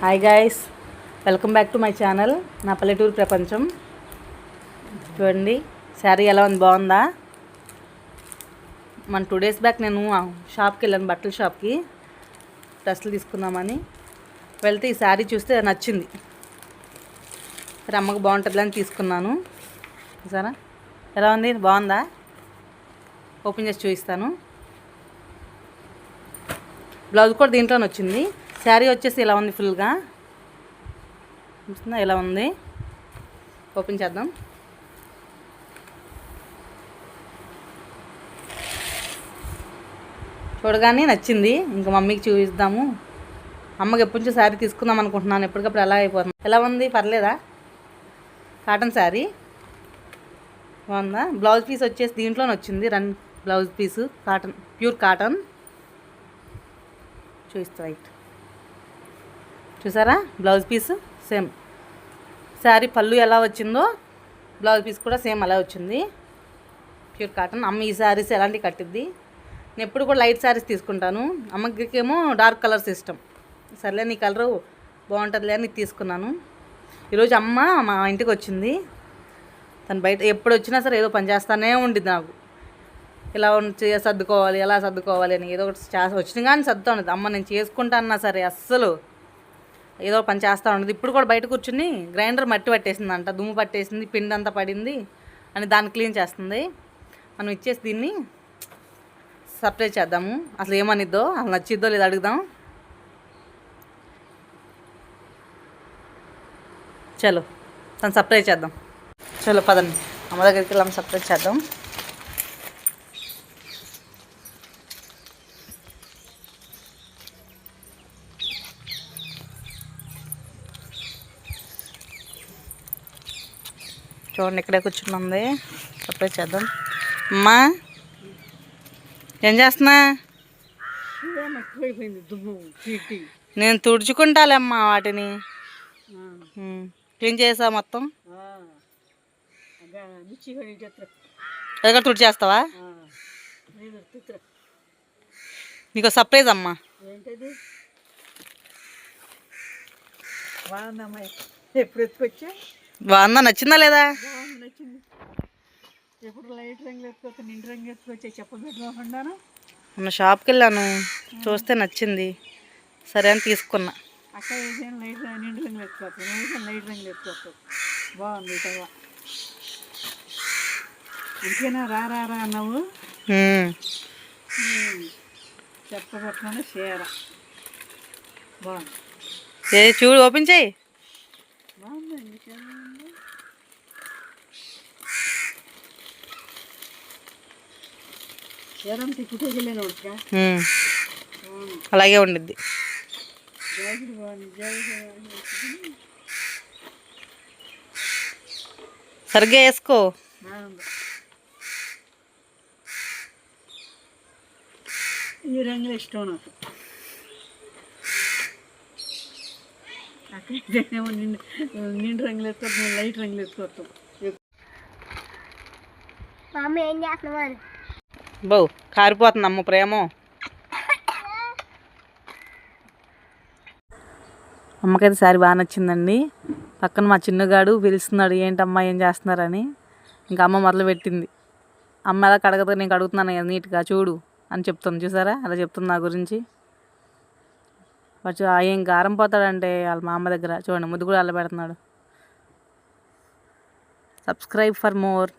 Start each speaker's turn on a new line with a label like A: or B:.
A: Hi guys welcome back to my channel నా పల్లెటూరు ప్రపంచం. చూడండి శారీ ఎలా ఉంది? బాగుందా? మన టూ డేస్ బ్యాక్ నేను షాప్కి వెళ్ళాను బట్టల షాప్కి డ్రెస్సులు తీసుకుందామని. వెళ్తే ఈ శారీ చూస్తే నచ్చింది. సరే అమ్మకు బాగుంటుంది అని తీసుకున్నాను. సరే ఎలా ఉంది? బాగుందా? ఓపెన్ చేసి చూపిస్తాను. బ్లౌజ్ కూడా దీంట్లోనే వచ్చింది. శారీ వచ్చేసి ఇలా ఉంది ఫుల్గా. చూస్తుందా ఇలా ఉంది. ఓపెన్ చేద్దాం. చూడగానే నచ్చింది. ఇంకా మమ్మీకి చూపిద్దాము. అమ్మకి ఎప్పటి నుంచో శారీ తీసుకుందాం అనుకుంటున్నాను. ఎప్పటికప్పుడు ఎలా అయిపోతుంది. ఎలా ఉంది? పర్లేదా? కాటన్ శారీ. బాగుందా? బ్లౌజ్ పీస్ వచ్చేసి దీంట్లోనే వచ్చింది. Run blouse piece cotton pure cotton. చూపిస్తా రైట్. చూసారా? Blouse piece same. శారీ పళ్ళు ఎలా వచ్చిందో బ్లౌజ్ పీస్ కూడా సేమ్ అలా వచ్చింది. Pure cotton. అమ్మ ఈ శారీస్ ఎలాంటివి కట్టిద్ది? నేను ఎప్పుడు కూడా లైట్ శారీస్ తీసుకుంటాను. అమ్మకేమో డార్క్ కలర్స్ ఇష్టం. సర్లే నీ కలరు బాగుంటుందిలే అని తీసుకున్నాను. ఈరోజు అమ్మ మా ఇంటికి వచ్చింది. తను బయట ఎప్పుడు వచ్చినా సరే ఏదో పని చేస్తానే ఉండిద్ది నాకు. ఇలా ఉంచి సర్దుకోవాలి ఎలా సర్దుకోవాలి అని ఏదో ఒకటి చేస్తా వచ్చిన కానీ సర్దుతా ఉండదు అమ్మ నేను చేసుకుంటా అన్నా సరే అస్సలు. ఏదో పని చేస్తూ ఉండదు. ఇప్పుడు కూడా బయట కూర్చుని గ్రైండర్ మట్టి పట్టేసింది అంట దుమ్ము పట్టేసింది పిండి అంతా పడింది అని దాన్ని క్లీన్ చేస్తుంది. మనం ఇచ్చేసి దీన్ని సపరేట్ చేద్దాము. అసలు ఏమనిద్దో అసలు నచ్చిద్దో లేదో అడుగుదాం. చలో తను సపరేట్ చేద్దాం. చలో పదండి. అమ్మ దగ్గరికి వెళ్ళాము సపరేట్ చేద్దాం. చూడండి ఇక్కడే కూర్చుంది సపరేట్ చేద్దాం. అమ్మా ఏం చేస్తున్నా? నేను తుడుచుకుంటాలేమ్మా వాటిని. క్లీన్ చేసా మొత్తం? ఎక్కడ తుడిచేస్తావా నీకు సర్ప్రైజ్ అమ్మా.
B: బాగుందమ్మా ఎప్పుడు ఎత్తుకొచ్చా
A: బాగుందా నచ్చిందా లేదా?
B: ఎప్పుడు లైట్ నిండు రంగు పెట్టుకోకుండాను?
A: మొన్న షాప్కి వెళ్ళాను. చూస్తే నచ్చింది. సరే అని తీసుకున్నా.
B: అక్క లైట్ రంగు నిండు వేసాను లైట్ బాగుంది ఇంకేనా? రా రా రా అన్నావు? చీర బాగుంది.
A: ఏ చూడు ఓపెన్ చేయి
B: బాగుందండి చీర బాగుంది. చీర అంతా ఇప్పుడే వెళ్ళాను ఉడక
A: ఉమ్. అలాగే ఉండిద్ది
B: జాకెట్ బాగుంది జాకెట్ బాగుంది
A: సరిగ్గా వేసుకో
B: బాగుంది ఈ రంగులు ఇష్టం నాకు అక్కడేమో నిండు నిండు రంగులు ఎత్తుకోవద్దు నేను లైట్ రంగులు ఎత్తుకోవద్దు
C: మమ్మీ ఏం చేస్తున్నావు
A: బౌ కారిపోతుంది అమ్మ ప్రేమ. అమ్మకైతే సారి బాగా నచ్చిందండి. పక్కన మా చిన్నగాడు పిలుస్తున్నాడు ఏంటమ్మా ఏం చేస్తున్నారని? ఇంకా అమ్మ మొదలు పెట్టింది. అమ్మ ఎలా కడగదు నేను కడుగుతున్నాను కదా నీట్గా చూడు అని చెప్తుంది. చూసారా? అలా చెప్తుంది నా గురించి. వచ్చి ఏం గారం పోతాడంటే వాళ్ళ మా అమ్మ దగ్గర. చూడండి ముద్దు కూడా అల్ల పెడుతున్నాడు. Subscribe for more